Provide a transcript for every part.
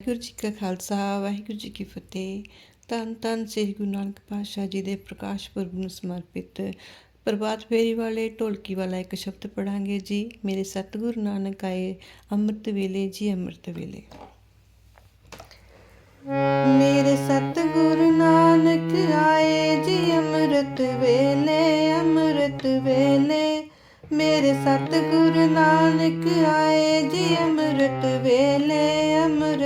ਵਾਹਿਗੁਰੂ ਜੀ ਕਾ ਖਾਲਸਾ, ਵਾਹਿਗੁਰੂ ਜੀ ਕੀ ਫਤਿਹ। ਧੰਨ ਧੰਨ ਸ੍ਰੀ ਗੁਰੂ ਨਾਨਕ ਪਾਤਸ਼ਾਹ ਜੀ ਦੇ ਪ੍ਰਕਾਸ਼ ਪੁਰਬ ਨੂੰ ਸਮਰਪਿਤ ਪ੍ਰਭਾਤ ਫੇਰੀ ਵਾਲੇ ਢੋਲਕੀ ਵਾਲਾ ਇੱਕ ਸ਼ਬਦ ਪੜਾਂਗੇ ਜੀ। ਮੇਰੇ ਸਤਿਗੁਰੂ ਨਾਨਕ ਆਏ ਅੰਮ੍ਰਿਤ ਵੇਲੇ ਜੀ, ਅੰਮ੍ਰਿਤ ਵੇਲੇ। ਮੇਰੇ ਸਤਿਗੁਰੂ ਨਾਨਕ ਆਏ ਜੀ, ਅੰਮ੍ਰਿਤ ਵੇਲੇ ਅੰਮ੍ਰਿਤ ਵੇਲੇ। ਮੇਰੇ ਸਤਿਗੁਰੂ ਨਾਨਕ ਆਏ ਜੀ, ਅੰਮ੍ਰਿਤ ਵੇਲੇ।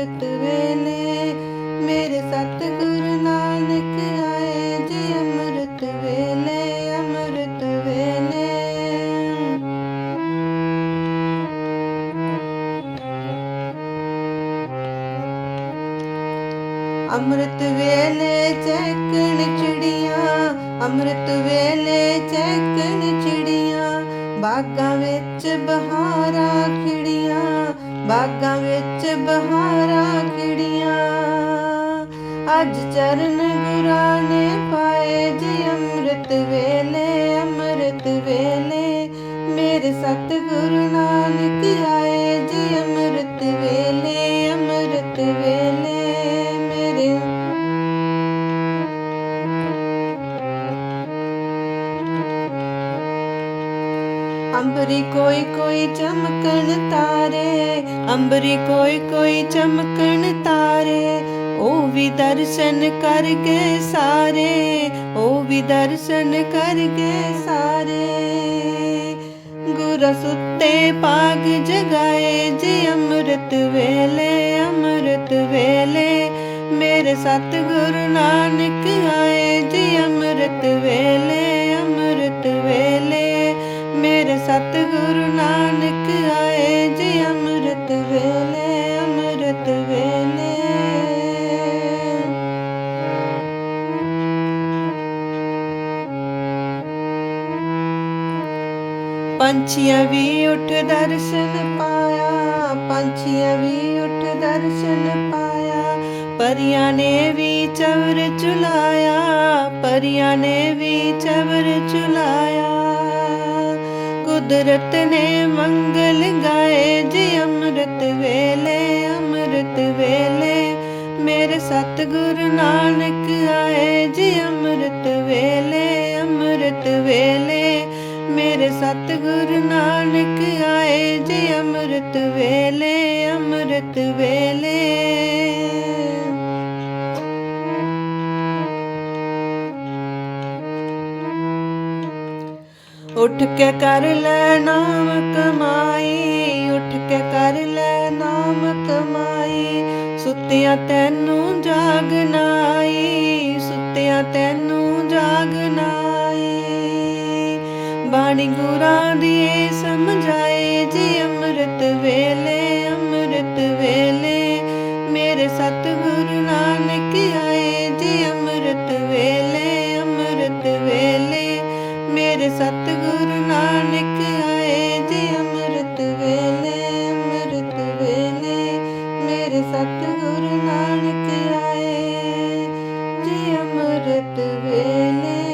ਅੰਮ੍ਰਿਤ ਵੇਲੇ ਮੇਰੇ ਸਤਿਗੁਰੂ ਨਾਨਕ ਆਏ ਜੀ ਅੰਮ੍ਰਿਤ ਵੇਲੇ ਅੰਮ੍ਰਿਤ ਵੇਲੇ। ਅੰਮ੍ਰਿਤ ਵੇਲੇ ਚੈਕਣ ਚਿੜੀਆਂ, ਅੰਮ੍ਰਿਤ ਵੇਲੇ ਚੈਕਣ ਚਿੜੀਆਂ, ਬਾਗਾਂ ਵਿੱਚ ਬਹਾਰਾਂ ਖਿੜੀਆਂ ਬਾਗਾਂ ਵਿੱਚ ਬਹਾਰਾਂ ਕਿੜੀਆਂ ਅੱਜ ਚਰਨ ਗੁਰਾਂ ਨੇ ਪਾਏ ਜੀ ਅੰਮ੍ਰਿਤ ਵੇਲੇ ਅੰਮ੍ਰਿਤ ਵੇਲੇ। ਮੇਰੇ ਸਤਿਗੁਰੂ ਨਾਨਕ ਆਏ ਜੀ ਅੰਮ੍ਰਿਤ ਵੇਲੇ ਅੰਮ੍ਰਿਤ ਵੇਲੇ। ਮੇਰੇ ਅੰਬਰੀ ਕੋਈ ਕੋਈ ਚਮਕਣ ਤਾਰੇ, ਅੰਬਰੀ ਕੋਈ ਕੋਈ ਚਮਕਣ ਤਾਰੇ, ਉਹ ਵੀ ਦਰਸ਼ਨ ਕਰਕੇ ਸਾਰੇ, ਉਹ ਵੀ ਦਰਸ਼ਨ ਕਰਕੇ ਸਾਰੇ। ਗੁਰ ਸੁੱਤੇ ਪਾਗ ਜਗਾਏ ਜੀ ਅੰਮ੍ਰਿਤ ਵੇਲੇ ਅੰਮ੍ਰਿਤ ਵੇਲੇ, ਮੇਰੇ ਸਤਿਗੁਰੂ ਨਾਨਕ ਆਏ ਜੀ ਅੰਮ੍ਰਿਤ ਵੇਲੇ। ਵੇਲੇ ਅੰਮ੍ਰਿਤ ਵੇਲੇ ਪੰਛੀਆਂ ਵੀ ਉੱਠ ਦਰਸ਼ਨ ਪਾਇਆ, ਪੰਛੀਆਂ ਵੀ ਉੱਠ ਦਰਸ਼ਨ ਪਾਇਆ। ਪਰੀਆਂ ਨੇ ਵੀ ਚਵਰ ਚੁਲਾਇਆ, ਪਰੀਆਂ ਨੇ ਵੀ ਚਵਰ ਚੁਲਾਇਆ। ਕੁਦਰਤ ਨੇ ਮੰਗਲ ਸਤਿਗੁਰੂ ਨਾਨਕ ਆਏ ਜੀ ਅੰਮ੍ਰਿਤ ਵੇਲੇ ਅੰਮ੍ਰਿਤ ਵੇਲੇ। ਮੇਰੇ ਸਤਿਗੁਰੂ ਨਾਨਕ ਆਏ ਜੀ ਅੰਮ੍ਰਿਤ ਵੇਲੇ ਅੰਮ੍ਰਿਤ ਵੇਲੇ। ਉੱਠ ਕੇ ਕਰ ਲੈ ਨਾਮ ਕਮਾਈ, ਉੱਠ ਕੇ ਕਰ ਲੈ ਨਾਮ ਕਮਾਈ। ਸੁੱਤਿਆਂ ਤੈਨੂੰ ਬਾਣੀ ਗੁਰਾਂ ਦੀਏ ਸਮਝਾਏ ਜੀ, ਅੰਮ੍ਰਿਤ ਵੇਲੇ ਅੰਮ੍ਰਿਤ ਵੇਲੇ। ਮੇਰੇ ਸਤਿਗੁਰੂ ਨਾਨਕ ਆਏ ਜੀ, ਅੰਮ੍ਰਿਤ ਵੇਲੇ ਅੰਮ੍ਰਿਤ ਵੇਲੇ। ਮੇਰੇ ਸਤਿਗੁਰੂ ਨਾਨਕ ਆਏ ਜੀ, ਅੰਮ੍ਰਿਤ ਵੇਲੇ ਅੰਮ੍ਰਿਤ ਵੇਲੇ। ਮੇਰੇ ਸਤਿਗੁਰੂ ਨਾਨਕ ਆਏ ਜੀ, ਅੰਮ੍ਰਿਤ ਵੇਲੇ।